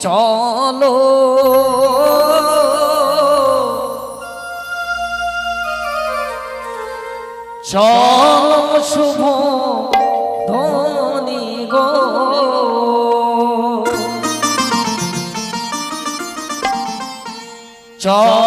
চলো। চলো শুভ ধনী গো। চলো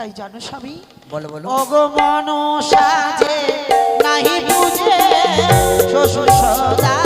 তাই জানো স্বামী? বলো বলো। অগো সাজে নাহি বুঝে শ্বশুর সদা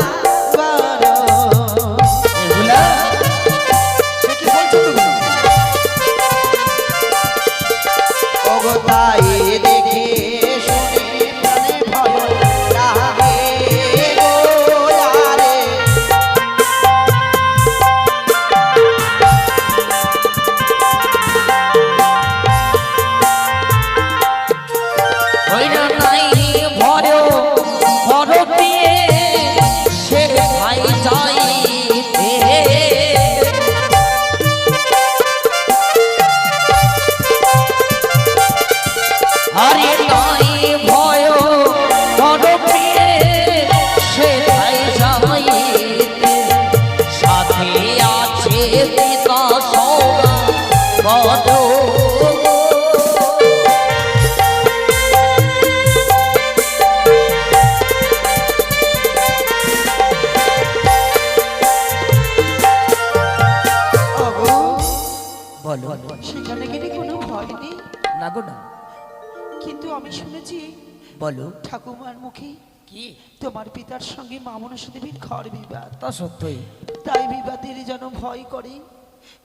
বলো। ঠাকুমার মুখে কি? তোমার পিতার সঙ্গে মামনসা দেবীর ঘর বিবাদ। তা সত্যই। তাই বিবাদের যেন ভয় করে।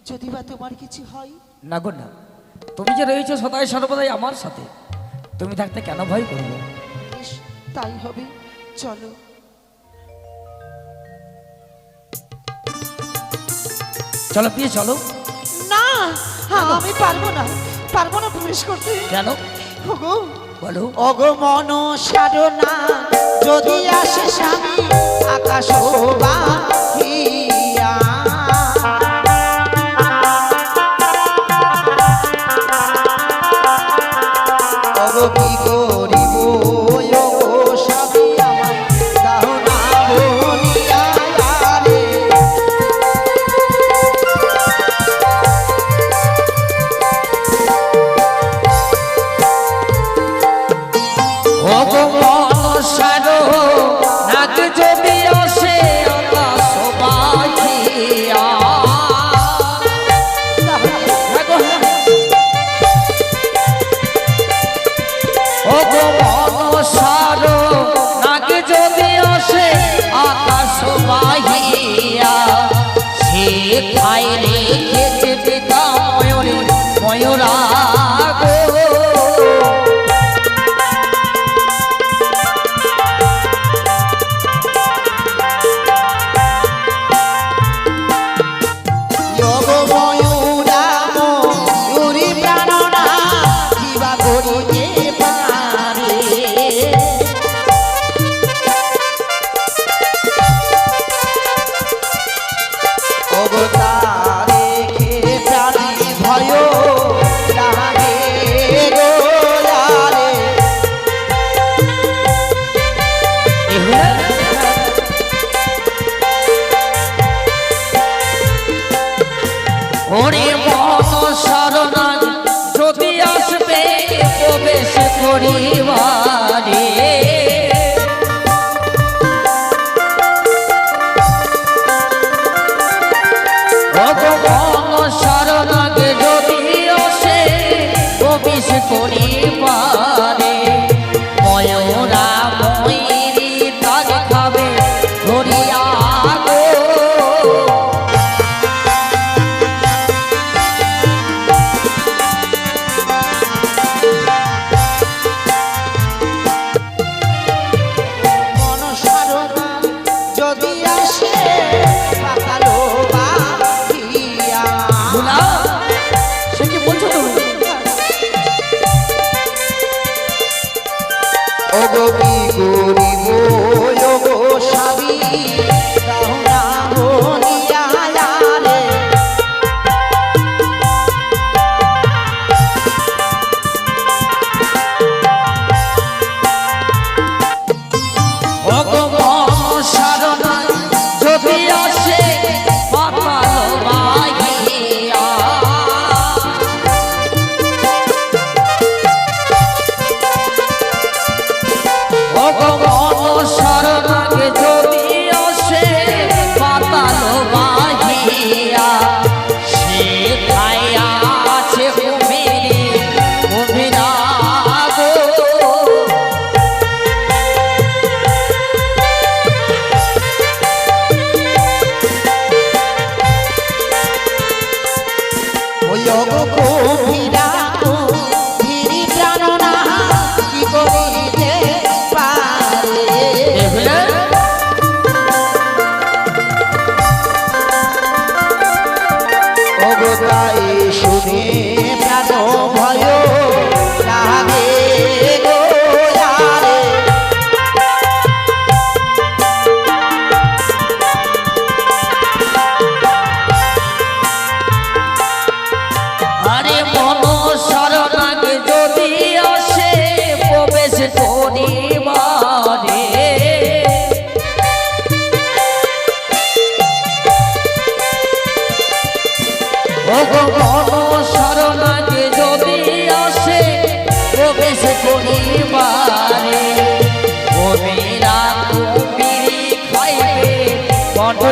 যদি বা তোমার কিছু হয়? না গো না। তুমি যে রয়েছো সদাই সর্বদাই আমার সাথে তুমি থাকতে কেন ভয় করব? বেশ তাই হবে। চলো। চলো প্রিয় চলো। না হ্যাঁ, আমি পারব না। পারব না প্রবেশ করতে। কেন? ওগো বলো অগমন সারনা যদি আসে স্বামী আকাশ বাহিয়া ওগো Oh, পরিবার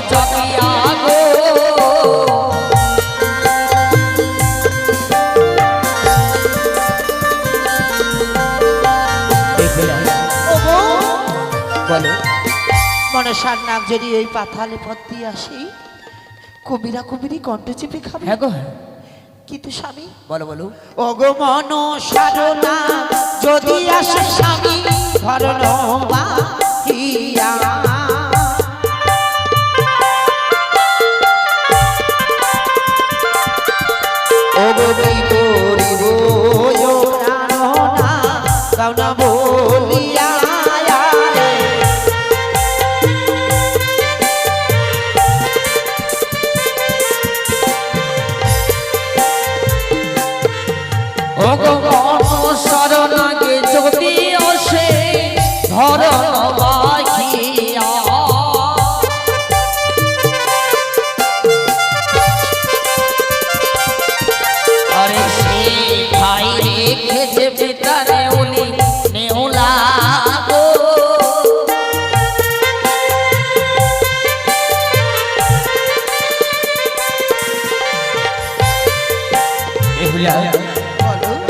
চাপিয়া গো। বলো। মনসার নাক যদি এই পাথালে পথ দিয়ে আসি কবিরা কবিরি কণ্ঠ চেপে খাবে। হ্যাঁ গো। হ্যাঁ। কিন্তু স্বামী বলো বলো। ওগো মন সাধনা যদি আসে স্বামী ধরণ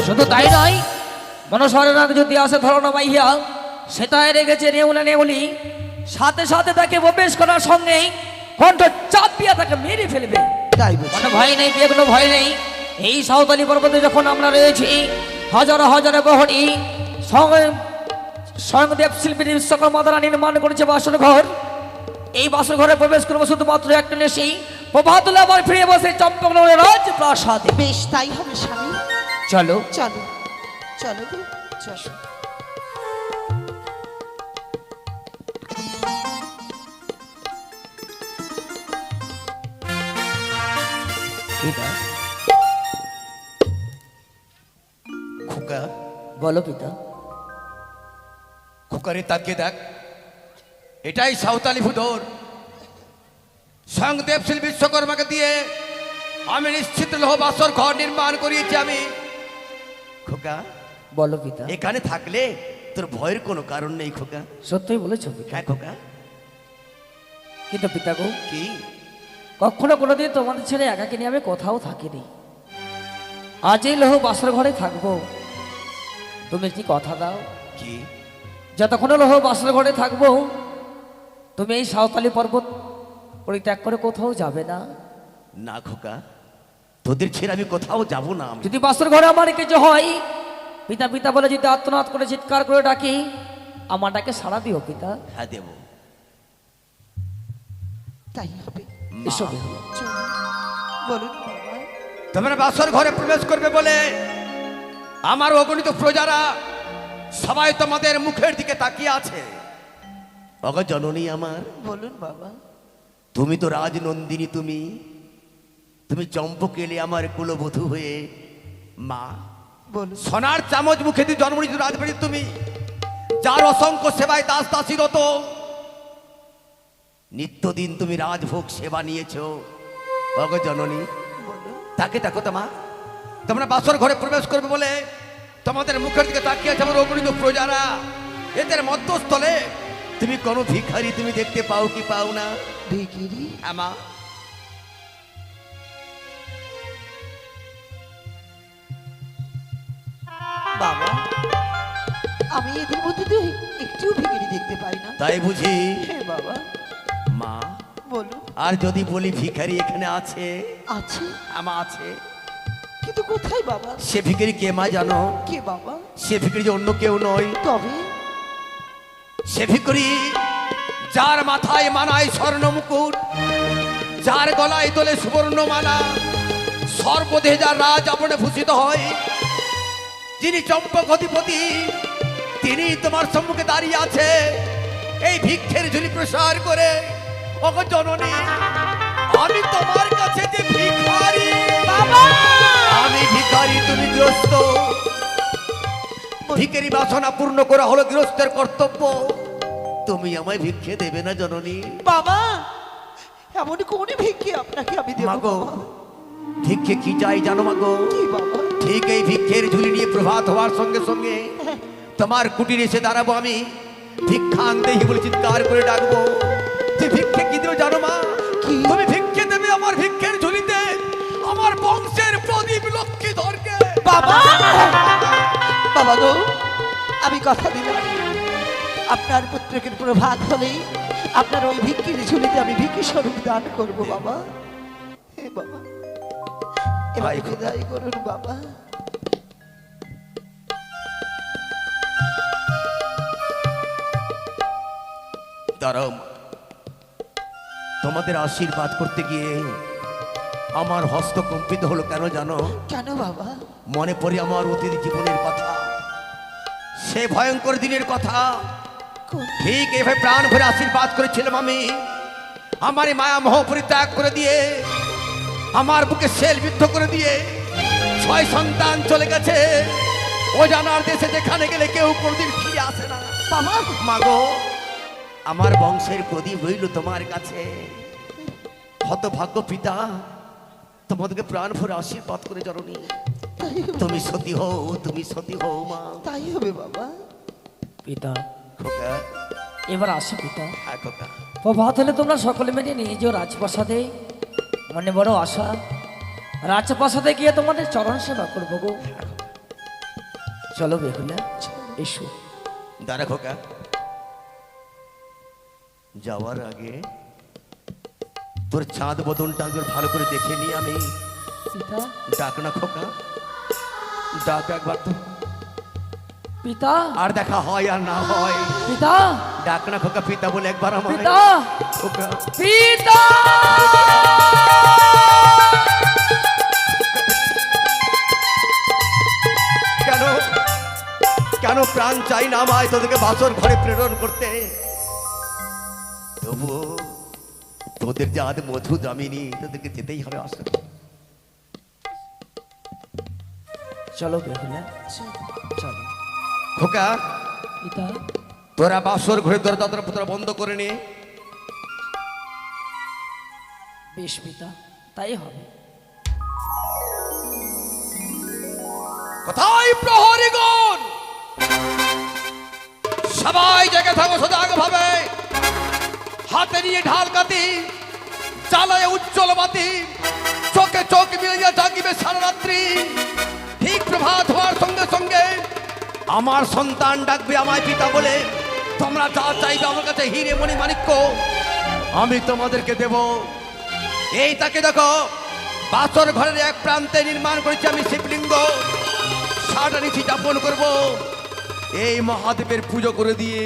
শুধু তাই নয় মনসরনাথ যদি আসে ধরনা মাইয়া সেটাই রেখেছে নেউলা নেউলি। সাথে সাথে তাকে প্রবেশ করার সঙ্গেই কণ্ঠ চাপিয়া তাকে মেরে ফেলবে। কোনো ভয় নেই বিয়ে কোনো ভয় নেই। এই সাঁওতালি পর্বতে যখন আমরা রয়েছি হাজার হাজার বহনী সঙ্গে স্বয়ং শিল্পী বিশ্বকর্মা দ্বারা নির্মাণ করেছে বাসন ঘর। এই বাসন ঘরে প্রবেশ করব শুধুমাত্র একটা নেশি। প্রভাতুল্লাহ আবার ফিরে বসে চম্পক রাজ প্রাসাদে বেশ তাই হবে স্বামী। চলো। চলো চলো চলো। পিতা খোকা বলো পিতা। খোকারে তাকিয়ে দেখ। এটাই সাঁওতালি স্বয়ং দেবশীল বিশ্বকর্মাকে দিয়ে আমি নিশ্চিত লৌহ বাসর ঘর নির্মাণ করিয়েছি আমি। খোকা বলো পিতা। এখানে থাকলে তোর ভয়ের কোনো কারণ নেই খোকা। সত্যি বলেছ হ্যাঁ খোকা। কিন্তু পিতা গো কি? কখনো কোনোদিন তোমাদের ছেড়ে একাকে নিয়ে আমি কোথাও থাকিনি। আজ এই লোহ বাসর ঘরে থাকব। তুমি একটি কথা দাও? কি? যতক্ষণ লোহ বাসর ঘরে থাকব তুমি এই সাঁওতালি পর্বত পরিত্যাগ করে কোথাও যাবে না। না খোকা তোদের ছেড়ে আমি কোথাও যাব না আমি। যদি বাসর ঘরে আমার কিছু হয় পিতা পিতা বলে যদি আত্মনাথ করে চিৎকার করে ডাকি আমার ডাকে সাড়া দিও পিতা। হ্যাঁ দেবো। তাই হবে। বলুন তোমরা বাসর ঘরে প্রবেশ করবে বলে আমার অগণিত প্রজারা সবাই তোমাদের মুখের দিকে তাকিয়ে আছে। অগ জননী আমার। বলুন বাবা। তুমি তো রাজনন্দিনী তুমি। তুমি চম্পক এলে আমার কুলবধূ হয়ে মা। বলুন। সোনার চামচ মুখে দিয়ে জন্ম নিয়েছো রাজবাড়ি তুমি। যার অসংখ্য সেবায় দাস দাসীরত নিত্যদিন তুমি রাজভোগ সেবা নিয়েছো। জননী তাকে দেখো তোমা। তোমরা বাসর ঘরে প্রবেশ করবে বলে তোমাদের মুখের দিকে তাকিয়ে আছে আমার অগণিত প্রজারা। এদের মধ্যস্থলে তুমি কোনো ভিখারি তুমি দেখতে পাও কি পাও না? ভিকিরি আমা বাবা আমি এদের মধ্যে তো একটিও ভিকিরি দেখতে পাই না। তাই বুঝি? হে বাবা। বলুন। আর যদি বলি ভিখারি এখানে আছে? আছে? আমা আছে। কিন্তু কোথায় বাবা? সে ভিখারি কে মা জানো? কে বাবা? সে ভিখারি যে অন্য কেউ নয়। তবে? সে ভিখারি যার মাথায় মানায় স্বর্ণ মুকুট যার গলায় তোলে সুবর্ণ মালা সর্বদেহ যার রাজ আপনে ভূষিত হয় যিনি চম্পক অধিপতি তিনি তোমার সম্মুখে দাঁড়িয়ে আছে। এই ভিক্ষের ঝুলি প্রসার করে অগ জননী আমি তোমার কাছে যে ভিখারি। বাবা! আমি ভিখারি তুমি গ্রস্ত ভিখারি বাসনা পূর্ণ করা হলো গৃহস্থের কর্তব্য। তুমি আমায় ভিক্ষে দেবে না জননী। বাবা এমন কোন ভিক্ষে আপনাকে আমি দেব মাগো ভিক্ষে কি চাই জানো মাগো? কি বাবা? ঠিক এই ভিক্ষের ঝুলি নিয়ে প্রভাত হওয়ার সঙ্গে সঙ্গে তোমার কুটিরে এসে দাঁড়াবো আমি। ভিক্ষাং দেহি বলে চিৎকার করে ডাকবো। তুই ভিক্ষে বাবা। বাবা গো আমি কথা দিলাম। আপনার পুত্রকে প্রভাত হলেই আপনার ওই ভিক্ষির ঝুলিতে আমি ভিক্ষি স্বরূপ দান করব বাবা। হে বাবা এবার বিদায় করুন বাবা। দাঁড়াও তোমাদের আশীর্বাদ করতে গিয়ে আমার হস্ত কম্পিত হলো কেন জানো? কেন বাবা? মনে পড়ে আমার অতীত জীবনের কথা। সে ভয়ঙ্কর দিনের কথা। ঠিক এভাবে প্রাণ ভরে আশীর্বাদ করেছিলাম আমি। আমার মায়া মোহ পরিত্যাগ করে দিয়ে আমার বুকে সেল বিদ্ধ করে দিয়ে ছয় সন্তান চলে গেছে। ও জানার দেশে যেখানে গেলে কেউ কোনদিন ফিরে আসে না। মাগো আমার বংশের প্রদীপ হইল তোমার কাছে। হতভাগ্য পিতা তোমাদেরকে প্রাণ ভরে আশীর্বাদ করে জননী। হবে- তুমি সতী হও তুমি সতী হও মা। তাই হবে বাবা। পিতা। খোকা। এবার আসো পিতা। হ্যাঁ খোকা। প্রভাত হলে তোমরা সকলে মিলে নিয়ে যেও রাজপ্রাসাদে মনে বড় আশা। রাজপ্রাসাদে গিয়ে তোমাদের চরণ সেবা করব গো। চলো বেহুলা এসো। দাঁড়া খোকা। যাওয়ার আগে তোর চাঁদ বদনটা ভালো করে দেখে নি আমি। পিতা। ডাক না খোকা। ডাক একবার তো পিতা? আর দেখা হয় আর না হয়। পিতা? ডাক না খোকা পিতা বলে একবার আমার পিতা? খোকা। পিতা? কেন? কেন প্রাণ চাই না আমায়? তোদেরকে বাসর ঘরে প্রেরণ করতে। তবু তোদের যে আদ মধু দামিনী তোদেরকে যেতেই হবে আসলে চলো বেহুলা চলো। খোকা পিতা তোরা বাসর ঘরে দরজা পুতরা বন্ধ করে নে। বেশ পিতা তাই হবে। কোথায় প্রহরীগণ সবাই জেগে থাকো সজাগ ভাবে হাতে নিয়ে ঢাল কাতি জ্বালায় উজ্জ্বল বাতি চোখে চোখ মিলিয়ে জাগিবে সারা রাত্রি। ঠিক প্রভাত হওয়ার সঙ্গে সঙ্গে আমার সন্তান ডাকবে আমায় পিতা বলে, তোমরা যা চাইবে আমার কাছে হিরে মণি মানিক্য আমি তোমাদেরকে দেব। এই তাকে দেখো, বাসর ঘরের এক প্রান্তে নির্মাণ করেছি আমি শিবলিঙ্গ। সাটা নিচি যাপন করব, এই মহাদেবের পুজো করে দিয়ে